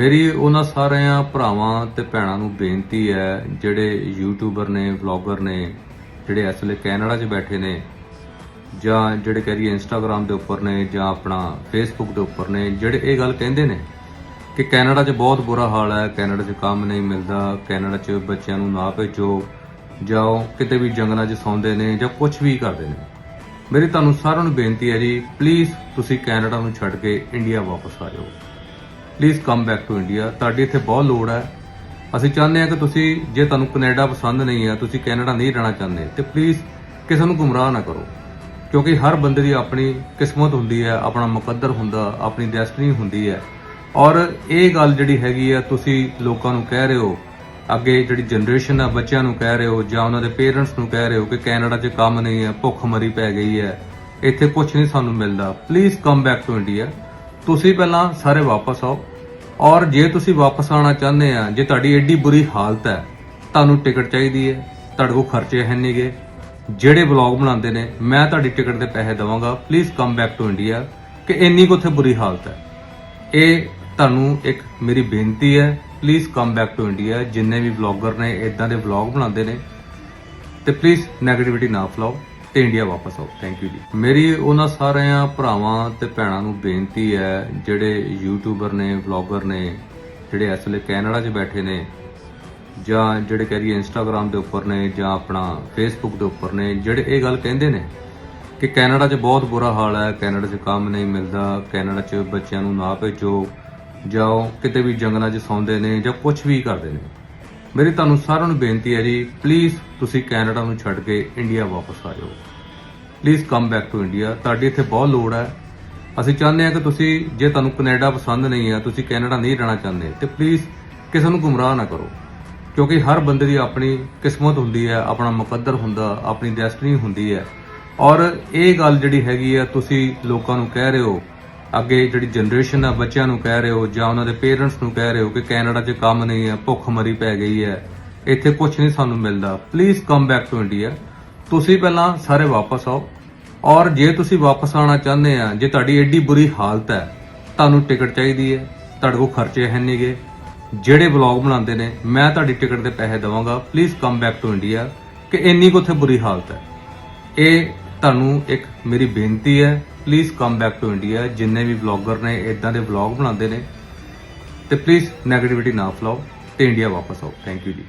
ਮੇਰੀ ਉਹਨਾਂ ਸਾਰਿਆਂ ਭਰਾਵਾਂ ਤੇ ਭੈਣਾਂ ਨੂੰ ਬੇਨਤੀ ਹੈ, ਜਿਹੜੇ ਯੂਟਿਊਬਰ ਨੇ ਵਲੌਗਰ ਨੇ, ਜਿਹੜੇ ਇਸ ਵੇਲੇ ਕੈਨੇਡਾ 'ਚ ਬੈਠੇ ਨੇ, ਜਾਂ ਜਿਹੜੇ ਕਹਿ ਰਹੀਏ ਇੰਸਟਾਗ੍ਰam ਦੇ ਉੱਪਰ ਨੇ, ਜਾਂ ਆਪਣਾ ਫੇਸਬੁੱਕ ਦੇ ਉੱਪਰ ਨੇ, ਜਿਹੜੇ ਇਹ ਗੱਲ ਕਹਿੰਦੇ ਨੇ ਕਿ ਕੈਨੇਡਾ 'ਚ ਬਹੁਤ ਬੁਰਾ ਹਾਲ ਹੈ, ਕੈਨੇਡਾ 'ਚ ਕੰਮ ਨਹੀਂ ਮਿਲਦਾ, ਕੈਨੇਡਾ 'ਚ ਬੱਚਿਆਂ ਨੂੰ ਨਾ ਭੇਜੋ, ਜਾਂ ਉਹ ਕਿਤੇ ਵੀ ਜੰਗਲਾਂ 'ਚ ਸੌਂਦੇ ਨੇ, ਜਾਂ ਕੁਝ ਵੀ ਕਰਦੇ ਨੇ। ਮੇਰੀ ਤੁਹਾਨੂੰ ਸਾਰਿਆਂ ਨੂੰ ਬੇਨਤੀ ਹੈ ਜੀ ਪਲੀਜ਼ ਤੁਸੀਂ ਕੈਨੇਡਾ ਨੂੰ ਛੱਡ ਕੇ ਇੰਡੀਆ ਵਾਪਸ ਆ ਜਾਓ। Please come back to India ਤੁਹਾਡੀ ਇੱਥੇ ਬਹੁਤ ਲੋੜ ਹੈ। ਅਸੀਂ ਚਾਹੁੰਦੇ ਹਾਂ ਕਿ ਤੁਸੀਂ, ਜੇ ਤੁਹਾਨੂੰ ਕੈਨੇਡਾ ਪਸੰਦ ਨਹੀਂ ਹੈ, ਤੁਸੀਂ ਕੈਨੇਡਾ ਨਹੀਂ ਰਹਿਣਾ ਚਾਹੁੰਦੇ, ਤੇ ਪਲੀਜ਼ ਕਿਸੇ ਨੂੰ ਗੁੰਮਰਾਹ ਨਾ ਕਰੋ। ਕਿਉਂਕਿ ਹਰ ਬੰਦੇ ਦੀ ਆਪਣੀ ਕਿਸਮਤ ਹੁੰਦੀ ਹੈ, ਆਪਣਾ ਮੁਕੱਦਰ ਹੁੰਦਾ, ਆਪਣੀ ਡੈਸਟੀਨੀ ਹੁੰਦੀ ਹੈ। ਔਰ ਇਹ ਗੱਲ ਜਿਹੜੀ ਹੈਗੀ ਆ ਤੁਸੀਂ ਲੋਕਾਂ ਨੂੰ ਕਹਿ ਰਹੇ ਹੋ, ਅੱਗੇ ਜਿਹੜੀ ਜਨਰੇਸ਼ਨ ਆ ਬੱਚਿਆਂ ਨੂੰ ਕਹਿ ਰਹੇ ਹੋ, ਜਾਂ ਉਹਨਾਂ ਦੇ ਪੇਰੈਂਟਸ ਨੂੰ ਕਹਿ ਰਹੇ ਹੋ ਕਿ ਕੈਨੇਡਾ 'ਚ ਕੰਮ ਨਹੀਂ ਹੈ ਭੁੱਖ ਮਰੀ ਪੈ ਗਈ ਹੈ, ਇੱਥੇ ਕੁਝ ਨਹੀਂ ਸਾਨੂੰ ਮਿਲਦਾ। Please come back to India ਤੁਸੀਂ ਪਹਿਲਾਂ ਸਾਰੇ ਵਾਪਸ ਆਓ। ਔਰ ਜੇ ਤੁਸੀਂ ਵਾਪਸ ਆਉਣਾ ਚਾਹੁੰਦੇ ਆ, ਜੇ ਤੁਹਾਡੀ ਐਡੀ ਬੁਰੀ ਹਾਲਤ ਹੈ, ਤੁਹਾਨੂੰ ਟਿਕਟ ਚਾਹੀਦੀ ਹੈ, ਤੁਹਾਡੇ ਕੋਲ ਖਰਚੇ ਹੈ ਨਹੀਂਗੇ ਜਿਹੜੇ ਵਲੌਗ ਬਣਾਉਂਦੇ ਨੇ, ਮੈਂ ਤੁਹਾਡੀ ਟਿਕਟ ਦੇ ਪੈਸੇ ਦੇਵਾਂਗਾ। Please come back to India ਕਿ ਇੰਨੀ ਕੁ ਉੱਥੇ ਬੁਰੀ ਹਾਲਤ ਹੈ। ਇਹ ਤੁਹਾਨੂੰ ਇੱਕ ਮੇਰੀ ਬੇਨਤੀ ਹੈ please come back to India ਜਿੰਨੇ ਵੀ ਵਲੌਗਰ ਨੇ ਇਦਾਂ ਦੇ ਵਲੌਗ ਬਣਾਉਂਦੇ ਨੇ। ਤੇ ਪਲੀਜ਼ 네ਗੇਟਿਵਿਟੀ ਨਾ ਫਲਾਓ। ਤੇ ਇੰਡੀਆ ਵਾਪਸ ਆਓ। ਥੈਂਕ ਯੂ ਜੀ। ਮੇਰੀ ਉਹਨਾਂ ਸਾਰਿਆਂ ਭਰਾਵਾਂ ਤੇ ਭੈਣਾਂ ਨੂੰ ਬੇਨਤੀ ਹੈ, ਜਿਹੜੇ ਯੂਟਿਊਬਰ ਨੇ ਵਲੌਗਰ ਨੇ, ਜਿਹੜੇ ਇਸ ਵੇਲੇ ਕੈਨੇਡਾ 'ਚ ਬੈਠੇ ਨੇ, ਜਾਂ ਜਿਹੜੇ ਕਹਿ ਰਹੀਏ ਇੰਸਟਾਗ੍ਰam ਦੇ ਉੱਪਰ ਨੇ, ਜਾਂ ਆਪਣਾ ਫੇਸਬੁੱਕ ਦੇ ਉੱਪਰ ਨੇ, ਜਿਹੜੇ ਇਹ ਗੱਲ ਕਹਿੰਦੇ ਨੇ ਕਿ ਕੈਨੇਡਾ 'ਚ ਬਹੁਤ ਬੁਰਾ ਹਾਲ ਹੈ ਕੈਨੇਡਾ 'ਚ ਕੰਮ ਨਹੀਂ ਮਿਲਦਾ ਕੈਨੇਡਾ 'ਚ ਬੱਚਿਆਂ ਨੂੰ ਨਾ ਭੇਜੋ, ਜਾਂ ਉਹ ਕਿਤੇ ਵੀ ਜੰਗਲਾਂ 'ਚ ਸੌਂਦੇ ਨੇ, ਜਾਂ ਕੁਝ ਵੀ ਕਰਦੇ ਨੇ। ਮੇਰੀ ਤੁਹਾਨੂੰ ਸਾਰਿਆਂ ਨੂੰ ਬੇਨਤੀ ਹੈ ਜੀ ਪਲੀਜ਼ ਤੁਸੀਂ ਕੈਨੇਡਾ ਨੂੰ ਛੱਡ ਕੇ ਇੰਡੀਆ ਵਾਪਸ ਆ ਜਾਓ please come back to India ਤੁਹਾਡੀ ਇੱਥੇ ਬਹੁਤ ਲੋੜ ਹੈ। ਅਸੀਂ ਚਾਹੁੰਦੇ ਹਾਂ ਕਿ ਤੁਸੀਂ, ਜੇ ਤੁਹਾਨੂੰ ਕੈਨੇਡਾ ਪਸੰਦ ਨਹੀਂ ਹੈ, ਤੁਸੀਂ ਕੈਨੇਡਾ ਨਹੀਂ ਰਹਿਣਾ ਚਾਹੁੰਦੇ, ਤੇ ਪਲੀਜ਼ ਕਿਸੇ ਨੂੰ ਗੁੰਮਰਾਹ ਨਾ ਕਰੋ। ਕਿਉਂਕਿ ਹਰ ਬੰਦੇ ਦੀ ਆਪਣੀ ਕਿਸਮਤ ਹੁੰਦੀ ਹੈ, ਆਪਣਾ ਮੁਕੱਦਰ ਹੁੰਦਾ, ਆਪਣੀ ਡੈਸਟੀਨੀ ਹੁੰਦੀ ਹੈ। ਔਰ ਇਹ ਗੱਲ ਜਿਹੜੀ ਹੈਗੀ ਆ ਤੁਸੀਂ ਲੋਕਾਂ ਨੂੰ ਕਹਿ ਰਹੇ ਹੋ ਅੱਗੇ ਜਿਹੜੀ ਜਨਰੇਸ਼ਨ ਆ ਬੱਚਿਆਂ ਨੂੰ ਕਹਿ ਰਹੇ ਹੋ ਜਾਂ ਉਹਨਾਂ ਦੇ ਪੇਰੈਂਟਸ ਨੂੰ ਕਹਿ ਰਹੇ ਹੋ ਕਿ ਕੈਨੇਡਾ 'ਚ ਕੰਮ ਨਹੀਂ ਹੈ, ਭੁੱਖ ਮਰੀ ਪੈ ਗਈ ਹੈ, ਇੱਥੇ ਕੁਝ ਨਹੀਂ ਸਾਨੂੰ ਮਿਲਦਾ। Please come back to India ਤੁਸੀਂ ਪਹਿਲਾਂ ਸਾਰੇ ਵਾਪਸ ਆਓ। ਔਰ ਜੇ ਤੁਸੀਂ ਵਾਪਸ ਆਉਣਾ ਚਾਹੁੰਦੇ ਆ, ਜੇ ਤੁਹਾਡੀ ਐਡੀ ਬੁਰੀ ਹਾਲਤ ਹੈ, ਤੁਹਾਨੂੰ ਟਿਕਟ ਚਾਹੀਦੀ ਹੈ, ਤੁਹਾਡੇ ਕੋਲ ਖਰਚੇ ਹੈ ਨਹੀਂਗੇ ਜਿਹੜੇ ਵਲੌਗ ਬਣਾਉਂਦੇ ਨੇ, ਮੈਂ ਤੁਹਾਡੀ ਟਿਕਟ ਦੇ ਪੈਸੇ ਦੇਵਾਂਗਾ। Please come back to India ਕਿ ਇੰਨੀ ਕੁ ਉੱਥੇ ਬੁਰੀ ਹਾਲਤ ਹੈ। ਇਹ ਤੁਹਾਨੂੰ ਇੱਕ ਮੇਰੀ ਬੇਨਤੀ ਹੈ please come back to India ਜਿੰਨੇ ਵੀ ਵਲੌਗਰ ਨੇ ਇਦਾਂ ਦੇ ਵਲੌਗ ਬਣਾਉਂਦੇ ਨੇ। ਤੇ ਪਲੀਜ਼ 네ਗੇਟਿਵਿਟੀ ਨਾ ਫਲਾਓ ਤੇ ਇੰਡੀਆ ਵਾਪਸ ਆਓ। ਥੈਂਕ ਯੂ ਜੀ।